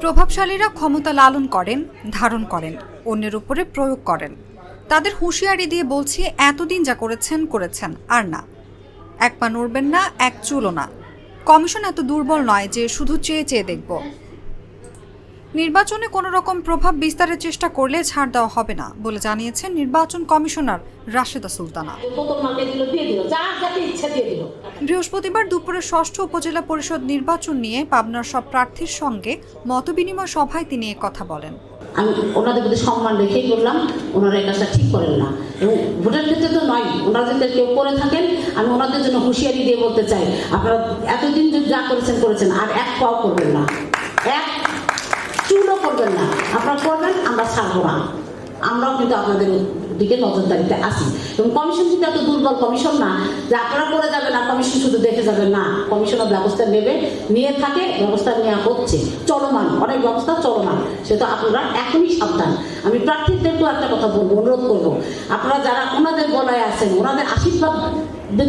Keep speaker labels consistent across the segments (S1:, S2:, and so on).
S1: প্রভাবশালীরা ক্ষমতা লালন করেন, ধারণ করেন, অন্যের উপরে প্রয়োগ করেন। তাদের হুঁশিয়ারি দিয়ে বলছি, এতদিন যা করেছেন করেছেন, আর না। এক পা নড়বেন না, এক চুলো না। কমিশন এত দুর্বল নয় যে শুধু চেয়ে চেয়ে দেখব। নির্বাচনে কোনো রকম প্রভাব বিস্তারের চেষ্টা করলে ছাড় দেওয়া হবে না বলে জানিয়েছেন নির্বাচন কমিশনার রাশেদা সুলতানা। বৃহস্পতিবার দুপুরে ষষ্ঠ উপজেলা পরিষদ নির্বাচন নিয়ে পাবনার সব প্রার্থীর সঙ্গে মতবিনিময় সভায় তিনি কথা বলেন।
S2: আমি ওনাদের প্রতি সম্মান রেখেই করলাম ওনারা এই কাজটা ঠিক করেন না। এবং ক্ষেত্রে তো নয়, ওনারা যদি কেউ করে থাকেন, আমি ওনাদের জন্য হুঁশিয়ারি দিয়ে বলতে চাই, আপনারা এতদিন যা করেছেন করেছেন, আর এক পাও করবেন না। এক চুলও করবেন না। আপনারা করবেন, আমরা ছাড়বো না। আমরাও কিন্তু আপনাদের দিকে নজরদারিতে আসি এবং কমিশন কিন্তু এত দুর্বল কমিশন না, যে আপনারা করে যাবেন, আর কমিশন শুধু দেখে যাবেন না কমিশনের ব্যবস্থা নেবে, নিয়ে থাকে, ব্যবস্থা নেওয়া হচ্ছে। চলমান, অনেক ব্যবস্থা চলমান। সেটা আপনারা এখনই সাবধান। আমি প্রার্থীদেরকেও একটা কথা বলব, অনুরোধ করব। আপনারা যারা ওনাদের গলায় আছেন, ওনাদের আশীর্বাদ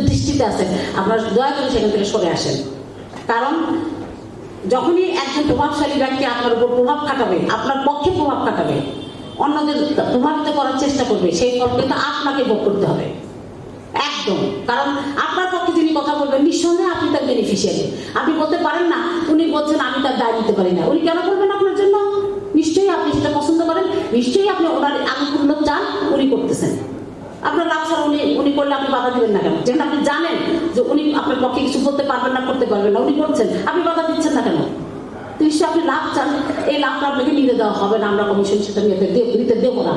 S2: দৃষ্টিতে আছেন, আপনারা দয়া করে সেখান থেকে সরে আসেন। কারণ যখনই একজন প্রভাবশালী ব্যক্তি আপনার উপর প্রভাব খাটাবে আপনার পক্ষে প্রভাব খাটাবে অন্যদের প্রভাবিত করার চেষ্টা করবে, সেই ফল কিন্তু আপনাকে ভোগ করতে হবে। একদম। কারণ আপনার পক্ষে যিনি কথা বলবেন, নিঃসন্দেহে আপনি তার বেনিফিশিয়ারি আপনি বলতে পারেন না, উনি বলছেন, আমি তার দায় দিতে পারি না। উনি কেন করবেন আপনার জন্য? নিশ্চয়ই আপনি সেটা পছন্দ করেন, নিশ্চয়ই আপনি ওনার আনুকূল্য চান, উনি করতেছেন। আপনার লাভ উনি উনি করলে আপনি বাধা দিবেন না কেন? যেহেতু আপনি জানেন যে উনি আপনার পক্ষে কিছু করতে পারবেন না, করতে পারবেন না, উনি করছেন আপনি বাধা তো নিশ্চয়ই আপনি লাভ চান, এই লাভটা আপনাকে নিতে দেওয়া হবে না, আমরা কমিশন সেটা নিতে দেবো না।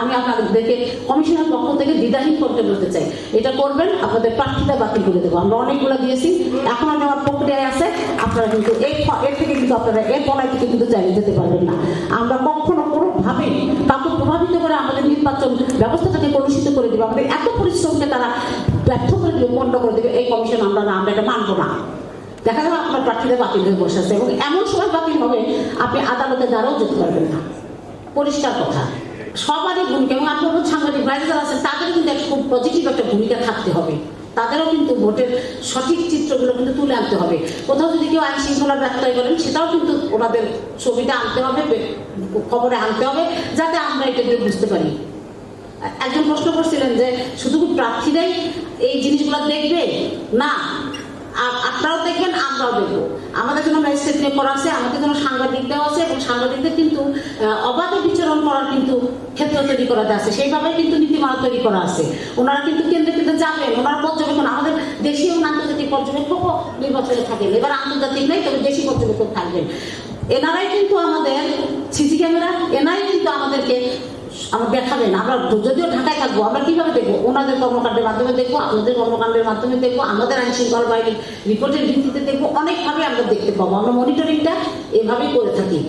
S2: আমি আপনাদেরকে কমিশনের পক্ষ থেকে দ্বিধাহীন করতে বলতে চাই। এটা করবেন, আপনাদের প্রার্থীটা বাতিল করে দেবো। আমরা অনেকগুলো দিয়েছি, এখনও নেওয়ার প্রক্রিয়ায় আছে, আপনারা কিন্তু এর থেকে কিন্তু আপনারা এর পলায় থেকে কিন্তু চাইলে যেতে পারবেন না। আমরা কখনো কোনোভাবে, কাউকে প্রভাবিত করে আমাদের নির্বাচন ব্যবস্থাটাকে কলুষিত করে দেবে, আমাদের এত পরিশ্রমকে তারা ব্যর্থ করে দেবে পণ্ড করে দেবে, এই কমিশন আমরা না, আমরা এটা মানবো না। দেখা যাবে আপনার প্রার্থীদের বাতিল হয়ে বসে আছে এবং এমন সময় বাতিল হবে, আপনি আদালতে দ্বারাও যেতে পারবেন না। পরিষ্কার কথা। সবারই ভূমিকা, এবং আপনার সাংবাদিক বাইরে যারা আছেন, তাদেরও কিন্তু একটা খুব পজিটিভ একটা ভূমিকা থাকতে হবে। তাদেরও কিন্তু ভোটের সঠিক চিত্রগুলো কিন্তু তুলে আনতে হবে। কোথাও যদি কেউ আইন শৃঙ্খলার ব্যত্যয় করেন সেটাও কিন্তু ওনাদের ছবিটা আনতে হবে খবরে আনতে হবে, যাতে আমরা এটা দিয়ে বুঝতে পারি। একজন প্রশ্ন করছিলেন যে, শুধু প্রার্থীরাই এই জিনিসগুলো দেখবে? না। আপনারাও দেখেন, আমরাও দেখব। আমাদের জন্য ম্যাজিস্ট্রেট নিয়োগ করা আছে আমাদের জন্য সাংবাদিক দেওয়া আছে এবং সাংবাদিকদের কিন্তু অবাধে বিচরণ করার কিন্তু ক্ষেত্র তৈরি করা আছে। সেইভাবে কিন্তু নীতিমালা তৈরি করা আছে। ওনারা কিন্তু কেন্দ্রে কেন্দ্রে যাবেন ওনারা পর্যবেক্ষণ, আমাদের দেশীয় এবং আন্তর্জাতিক পর্যবেক্ষকও নির্বাচনে থাকেন এবার আন্তর্জাতিক নেই তবে দেশি পর্যবেক্ষক থাকবেন। এনারাই কিন্তু আমাদের সিসি ক্যামেরা, এনারাই কিন্তু আমাদেরকে আমরা দেখাবেন আমরা যদিও ঢাকায় থাকব আমরা কীভাবে দেখব? ওনাদের কর্মকাণ্ডের মাধ্যমে দেখব আমাদের কর্মকাণ্ডের মাধ্যমে দেখব আমাদের আইন শৃঙ্খলা বাহিনীর রিপোর্টের ভিত্তিতে দেখব অনেকভাবে আমরা দেখতে পাবো। আমরা মনিটরিংটা এভাবেই করে থাকি।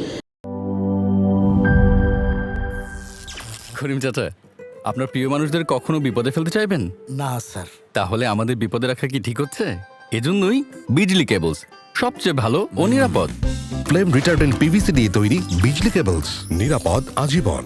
S3: করিম চাচা আপনার প্রিয় মানুষদের কখনো বিপদে ফেলতে চাইবেন?
S4: না স্যার।
S3: তাহলে আমাদের বিপদে রাখা কি ঠিক হচ্ছে? এজন্যই বিজলি কেবলস সবচেয়ে ভালো ও নিরাপদ।
S5: ফ্লেম রিটার্ডেন্ট পিভিসি দিয়ে তৈরি বিজলি কেবলস নিরাপদ আজীবন।